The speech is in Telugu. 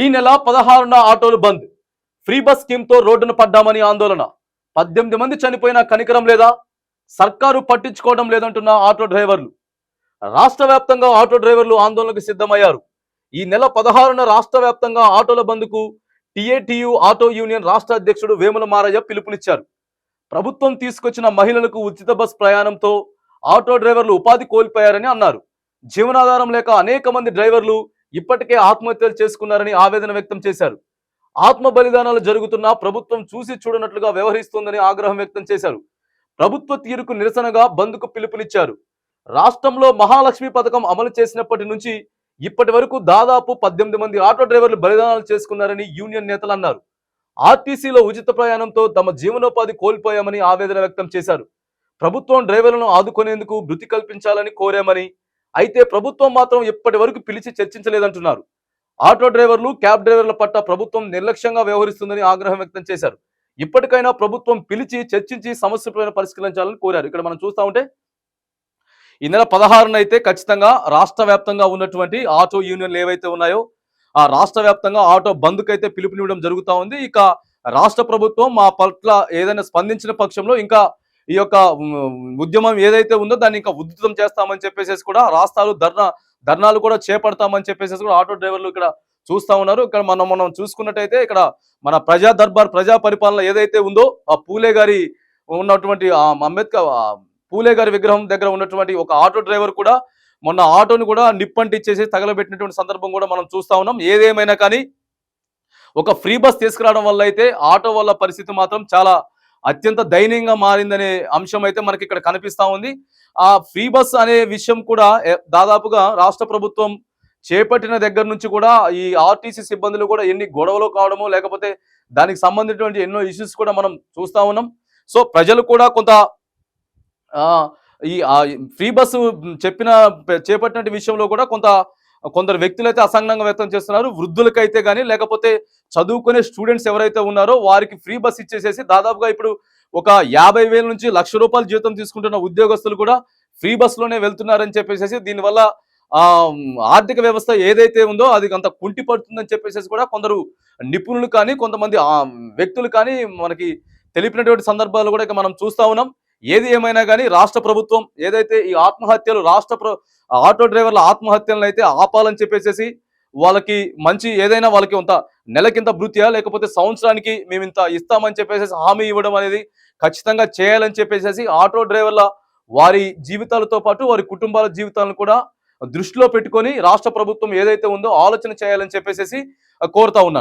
ఈ నెల పదహారున ఆటోలు బంద్. ఫ్రీ బస్ స్కీమ్తో రోడ్డున పడ్డామని ఆందోళన. పద్దెనిమిది మంది చనిపోయిన కనికరం లేదా? సర్కారు పట్టించుకోవడం లేదంటున్న ఆటో డ్రైవర్లు. రాష్ట్ర వ్యాప్తంగా ఆటో డ్రైవర్లు ఆందోళనకు సిద్ధమయ్యారు. ఈ నెల పదహారున రాష్ట్ర వ్యాప్తంగా ఆటోల బంద్కు టీఏటీయూ ఆటో యూనియన్ రాష్ట్ర అధ్యక్షుడు వేముల మారయ్య పిలుపునిచ్చారు. ప్రభుత్వం తీసుకొచ్చిన మహిళలకు ఉచిత బస్ ప్రయాణంతో ఆటో డ్రైవర్లు ఉపాధి కోల్పోయారని అన్నారు. జీవనాధారం లేక అనేక మంది డ్రైవర్లు ఇప్పటికే ఆత్మహత్యలు చేసుకున్నారని ఆవేదన వ్యక్తం చేశారు. ఆత్మ బలిదానాలు జరుగుతున్నా ప్రభుత్వం చూసి చూడనట్లుగా వ్యవహరిస్తోందని ఆగ్రహం వ్యక్తం చేశారు. ప్రభుత్వ తీరుకు నిరసనగా బంద్కు పిలుపునిచ్చారు. రాష్ట్రంలో మహాలక్ష్మి పథకం అమలు చేసినప్పటి నుంచి ఇప్పటి వరకు దాదాపు పద్దెనిమిది మంది ఆటో డ్రైవర్లు బలిదానాలు చేసుకున్నారని యూనియన్ నేతలు అన్నారు. ఆర్టీసీలో ఉచిత ప్రయాణంతో తమ జీవనోపాధి కోల్పోయామని ఆవేదన వ్యక్తం చేశారు. ప్రభుత్వం డ్రైవర్లను ఆదుకునేందుకు భృతి కల్పించాలని కోరామని అయితే ప్రభుత్వం మాత్రం ఇప్పటి వరకు పిలిచి చర్చించలేదంటున్నారు. ఆటో డ్రైవర్లు క్యాబ్ డ్రైవర్ల పట్ల ప్రభుత్వం నిర్లక్ష్యంగా వ్యవహరిస్తుందని ఆగ్రహం వ్యక్తం చేశారు. ఇప్పటికైనా ప్రభుత్వం పిలిచి చర్చించి సమస్యపైన పరిష్కరించాలని కోరారు. ఇక్కడ మనం చూస్తూ ఉంటే ఈ నెల పదహారున అయితే ఖచ్చితంగా రాష్ట్ర వ్యాప్తంగా ఉన్నటువంటి ఆటో యూనియన్లు ఏవైతే ఉన్నాయో ఆ రాష్ట్ర వ్యాప్తంగా ఆటో బంద్కు అయితే పిలుపునివ్వడం జరుగుతూ ఉంది. ఇక రాష్ట్ర ప్రభుత్వం మా పట్ల ఏదైనా స్పందించిన పక్షంలో ఇంకా ఈ యొక్క ఉద్యమం ఏదైతే ఉందో దాన్ని ఇంకా ఉధృతం చేస్తామని చెప్పేసి కూడా రాష్ట్రాలు ధర్నా ధర్నాలు కూడా చేపడతామని చెప్పేసి కూడా ఆటో డ్రైవర్లు ఇక్కడ చూస్తా ఉన్నారు. ఇక్కడ మనం మనం చూసుకున్నట్టయితే ఇక్కడ మన ప్రజా దర్బార్ ప్రజా పరిపాలన ఏదైతే ఉందో ఆ పూలే గారి ఉన్నటువంటి ఆ అంబేద్కర్ పూలే గారి విగ్రహం దగ్గర ఉన్నటువంటి ఒక ఆటో డ్రైవర్ కూడా మొన్న ఆటోని కూడా నిప్పంటిచ్చేసి తగలబెట్టినటువంటి సందర్భం కూడా మనం చూస్తా ఉన్నాం. ఏదేమైనా కానీ ఒక ఫ్రీ బస్ తీసుకురావడం వల్ల అయితే ఆటో వల్ల పరిస్థితి మాత్రం చాలా అత్యంత దయనీయంగా మారిందనే అంశం అయితే మనకి ఇక్కడ కనిపిస్తూ ఉంది. ఆ ఫ్రీ బస్ అనే విషయం కూడా దాదాపుగా రాష్ట్ర ప్రభుత్వం చేపట్టిన దగ్గర నుంచి కూడా ఈ ఆర్టీసీ సిబ్బందులు కూడా ఎన్ని గొడవలు కావడము లేకపోతే దానికి సంబంధించినటువంటి ఎన్నో ఇష్యూస్ కూడా మనం చూస్తా ఉన్నాం. సో ప్రజలు కూడా కొంత ఈ ఫ్రీ బస్సు చెప్పిన చేపట్టిన విషయంలో కూడా కొంత కొందరు వ్యక్తులు అయితే వ్యక్తం చేస్తున్నారు వృద్ధులకైతే కానీ లేకపోతే చదువుకునే స్టూడెంట్స్ ఎవరైతే ఉన్నారో వారికి ఫ్రీ బస్ ఇచ్చేసేసి దాదాపుగా ఇప్పుడు ఒక యాభై వేల నుంచి లక్ష రూపాయలు జీతం తీసుకుంటున్న ఉద్యోగస్తులు కూడా ఫ్రీ బస్సులోనే వెళ్తున్నారని చెప్పేసి దీనివల్ల ఆర్థిక వ్యవస్థ ఏదైతే ఉందో అది అంత కుంటి పడుతుందని చెప్పేసి కూడా కొందరు నిపుణులు కానీ కొంతమంది వ్యక్తులు కానీ మనకి తెలిపినటువంటి సందర్భాలు కూడా ఇక మనం చూస్తా ఉన్నాం. ఏది ఏమైనా కానీ రాష్ట్ర ప్రభుత్వం ఏదైతే ఈ ఆత్మహత్యలు రాష్ట్ర ప్ర ఆటో డ్రైవర్ల ఆత్మహత్యలను అయితే ఆపాలని చెప్పేసి వాళ్ళకి మంచి ఏదైనా వాళ్ళకి కొంత నెలకింత భృత్యా లేకపోతే సంవత్సరానికి మేము ఇంత ఇస్తామని చెప్పేసి హామీ ఇవ్వడం అనేది ఖచ్చితంగా చేయాలని చెప్పేసి ఆటో డ్రైవర్ల వారి జీవితాలతో పాటు వారి కుటుంబాల జీవితాలను కూడా దృష్టిలో పెట్టుకొని రాష్ట్ర ప్రభుత్వం ఏదైతే ఉందో ఆలోచన చేయాలని చెప్పేసి కోరుతా ఉన్నాను.